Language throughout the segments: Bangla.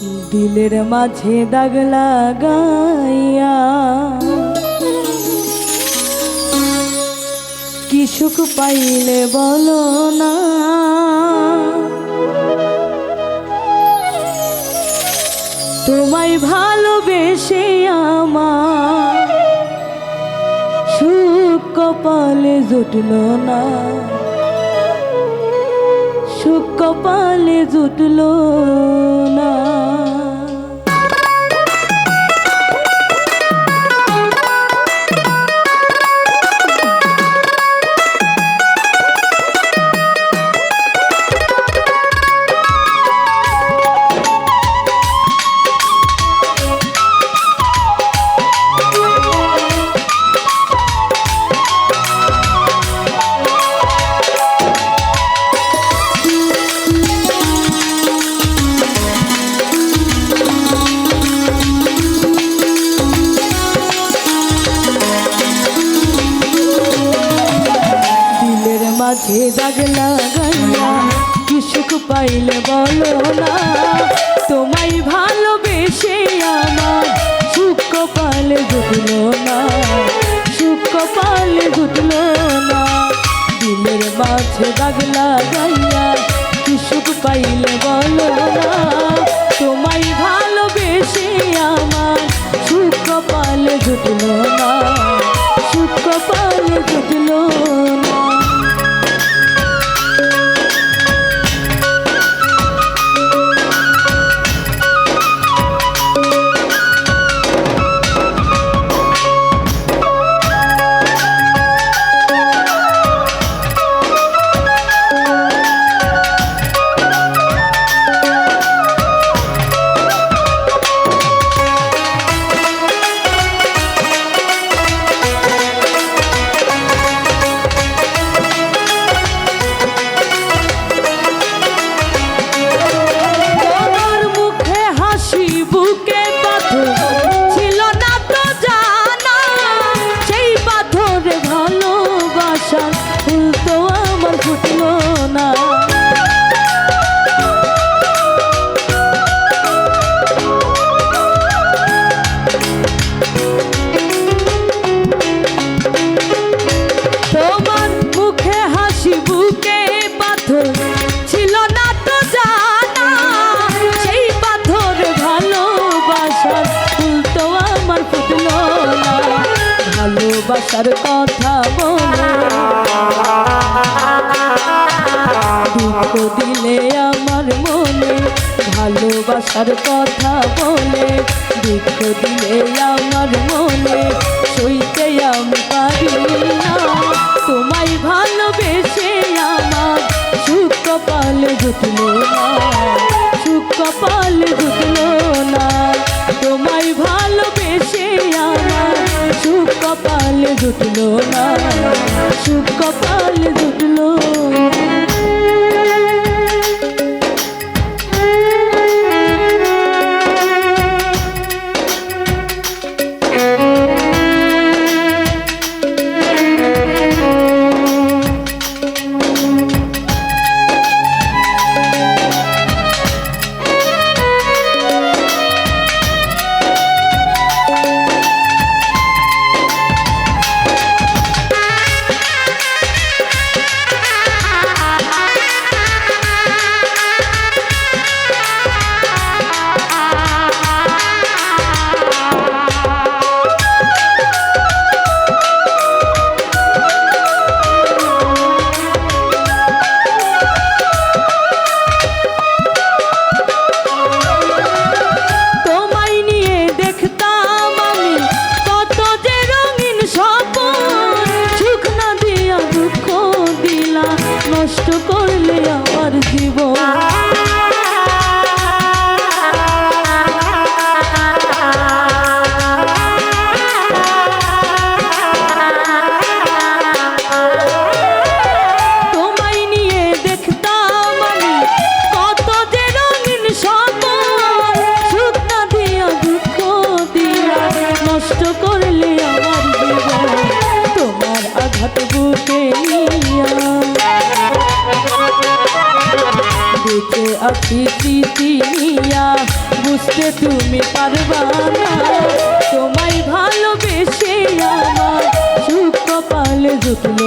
দিলের মাঝে দাগ লাগাইয়া। কি সুখ পাইলে বলো না। তোমায় ভালোবেসে আমার সুখ কপালে জুটল না। সুখ কপালে জুটল না। মাঝে দাগ লাগাইয়া কি সুখ পাইলে বলো না? তোমায় ভালোবেসে আমার সুখ কপালে জুটলো না, সুখ কপালে জুটলো না। দিলের মাঝে দাগ লাগাইয়া কি সুখ পাইলে বলো না? তোমায় ভালোবেসে আমার সুখ কপালে জুটলো না, সুখ কপালে জুটলো না। ভালোবাসার কথা বলে। দুঃখ দিলে আমার মনে ভালোবাসার কথা বলে। দুঃখ দিলে আমার মনে সইতে আমি পারি না। তোমায় ভালোবেসে আমার সুখ কপালে জুটলো না। জুটলো না। সুখ নষ্ট বেঁচে আছি নিয়া বুঝতে তুমি পারবা না। তোমায় ভালোবেসে আমার সুখ কপালে জুটলো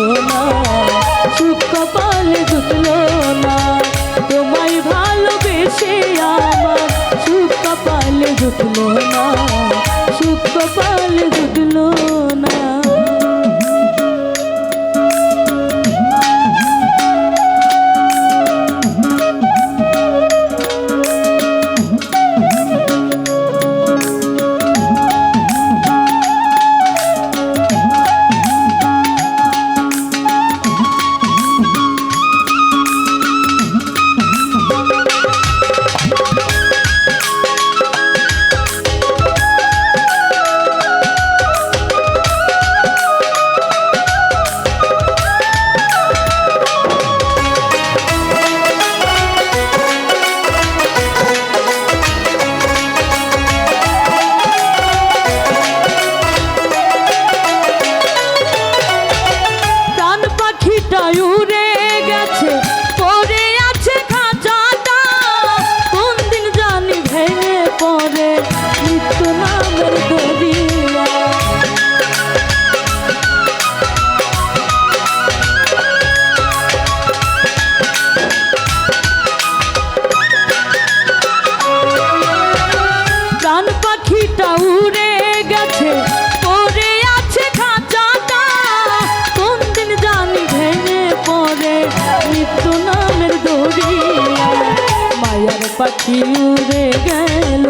পাখি উড়ে গেল।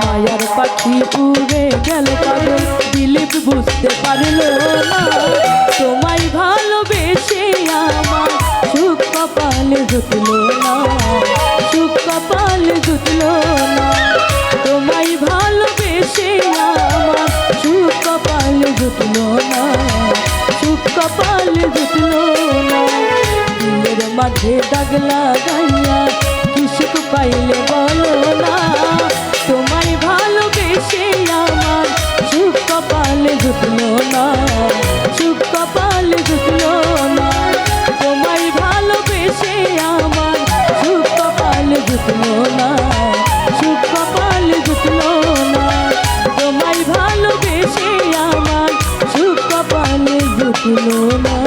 মায়ার পাখি উড়ে গেল পাগল দিলীপ বুঝতে পারল না। তোমায় ভালোবেসে আমার সুখ কপালে জুটলো না। মাঝে দাগ লাগাইয়া কি সুখ পাইলে বলো না। তোমায় ভালোবেসে আমার সুখ কপালে জুটলো না। সুখ কপালে জুটলো না। তোমায় ভালোবেসে আমার সুখ কপালে জুটলো না। সুখ কপালে জুটলো না। তোমায় ভালোবেসে আমার সুখ কপালে জুটলো না।